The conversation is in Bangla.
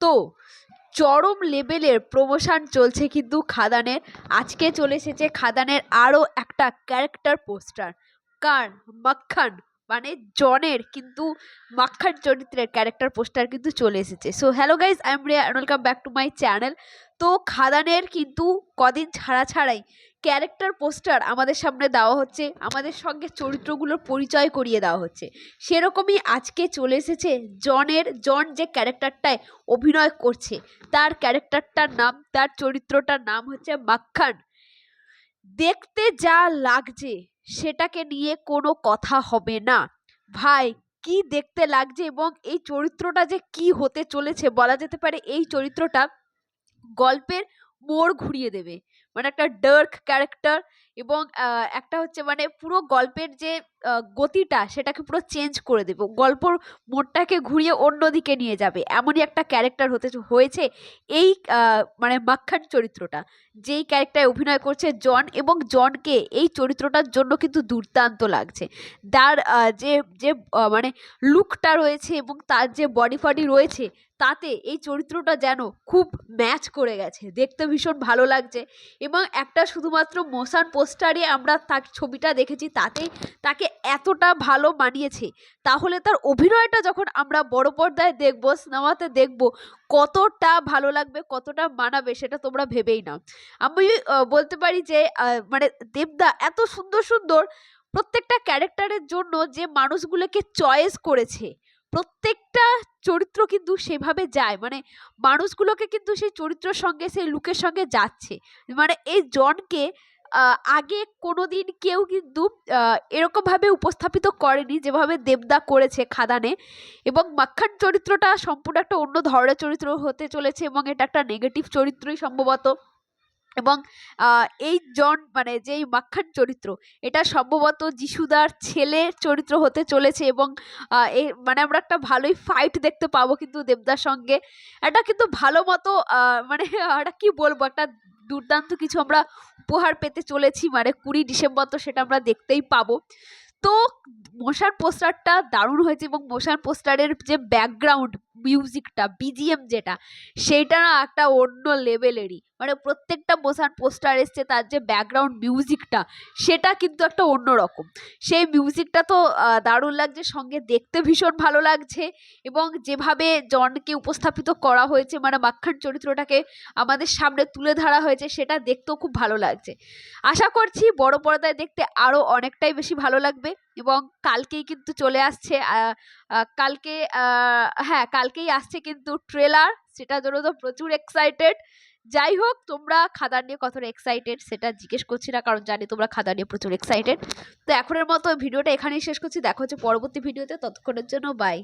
তো চরম লেভেলের প্রমোশন চলছে কিন্তু খাদানের। আজকে চলে এসেছে খাদানের আরও একটা ক্যারেক্টার পোস্টার কার মাখান মানে জনের কিন্তু মাখান চরিত্রের ক্যারেক্টার পোস্টার কিন্তু চলে এসেছে। So hello guys I am Riya welcome back to my channel তো খাদানের কিন্তু কদিন ছাড়া ছাড়াই ক্যারেক্টার পোস্টার আমাদের সামনে দেওয়া হচ্ছে। আমাদের সঙ্গে চরিত্রগুলোর পরিচয় করিয়ে দেওয়া হচ্ছে। সেরকমই আজকে চলে এসেছে জনের, জন যে ক্যারেক্টারটায় অভিনয় করছে, তার ক্যারেক্টারটার নাম, তার চরিত্রটার নাম হচ্ছে মাখান দেখতে যা লাগছে সেটাকে নিয়ে কোনো কথা হবে না। ভাই, কি দেখতে লাগছে এবং এই চরিত্রটা যে কি হতে চলেছে বলা যেতে পারে, এই চরিত্রটা গল্পের মোড় ঘুরিয়ে দেবে। মানে একটা ডার্ক ক্যারেক্টার এবং একটা হচ্ছে মানে পুরো গল্পের যে গতিটা সেটাকে পুরো চেঞ্জ করে দেবে। গল্পর মোড়টাকে ঘুরিয়ে অন্যদিকে নিয়ে যাবে। এমনই একটা ক্যারেক্টার হতে হয়েছে এই মানে মাখান চরিত্রটা। যেই ক্যারেক্টারে অভিনয় করছে জন এবং জনকে এই চরিত্রটার জন্য কিন্তু দুর্দান্ত লাগছে। তার যে যে মানে লুকটা রয়েছে এবং তার যে বডি ফডি রয়েছে, তাতে এই চরিত্রটা যেন খুব ম্যাচ করে গেছে। দেখতে ভীষণ ভালো লাগছে এবং একটা শুধুমাত্র মোশন পোস্টারে আমরা তার ছবিটা দেখেছি, তাতে তাকে এতটা ভালো মানিয়েছে। তাহলে তার অভিনয়টা যখন আমরা বড় পর্দায় দেখব, সিনেমাতে দেখব, কতটা ভালো লাগবে, কতটা মানাবে সেটা তোমরা ভেবেই নাও। আমি বলতে পারি যে মানে দেবদা এত সুন্দর সুন্দর প্রত্যেকটা ক্যারেক্টারের জন্য যে মানুষগুলোকে চয়েস করেছে, প্রত্যেকটা চরিত্র কিন্তু সেভাবে যায়। মানে মানুষগুলোকে কিন্তু সেই চরিত্রের সঙ্গে, সেই লুকের সঙ্গে যাচ্ছে। মানে এই জনকে আগে কোনোদিন কেউ কিন্তু এরকমভাবে উপস্থাপিত করেনি যেভাবে দেবদা করেছে খাদানে এবং মাখান চরিত্রটা সম্পূর্ণ একটা অন্য ধরনের চরিত্র হতে চলেছে এবং এটা একটা নেগেটিভ চরিত্রই সম্ভবত এবং এই জন মানে যেই মাখান চরিত্র, এটা সম্ভবত যিশুদার ছেলের চরিত্র হতে চলেছে এবং এ মানে আমরা একটা ভালোই ফাইট দেখতে পাবো কিন্তু দেবদার সঙ্গে। এটা কিন্তু ভালো মতো মানে একটা কি বলব, একটা দুর্দান্ত কিছু আমরা উপহার পেতে চলেছি। মানে কুড়ি ডিসেম্বর তো সেটা আমরা দেখতেই পাবো। তো মশার পোস্টারটা দারুণ হয়েছে এবং মশার পোস্টারের যে ব্যাকগ্রাউন্ড মিউজিকটা বিজিএম যেটা সেইটা না একটা অন্য লেভেলেরই মানে প্রত্যেকটা মোশান পোস্টার এসছে তার যে ব্যাকগ্রাউন্ড মিউজিকটা সেটা কিন্তু একটা অন্য রকম সেই মিউজিকটা তো দারুণ লাগছে, সঙ্গে দেখতে ভীষণ ভালো লাগছে এবং যেভাবে জনকে উপস্থাপিত করা হয়েছে মানে মাখান চরিত্রটাকে আমাদের সামনে তুলে ধরা হয়েছে, সেটা দেখতেও খুব ভালো লাগছে। আশা করছি বড় পর্দায় দেখতে আরও অনেকটাই বেশি ভালো লাগবে। এবং কালকেই কিন্তু চলে আসছে কালকে হ্যাঁ কালকেই আসছে কিন্তু ট্রেলার সেটার জন্য তো প্রচুর এক্সাইটেড যাই হোক, তোমরা খাদার নিয়ে কতটা এক্সাইটেড সেটা জিজ্ঞেস করছি না, কারণ জানি তোমরা খাদার নিয়ে প্রচুর এক্সাইটেড তো এখনের মতো ভিডিওটা এখানেই শেষ করছি, দেখা হচ্ছে পরবর্তী ভিডিওতে, ততক্ষণের জন্য বাই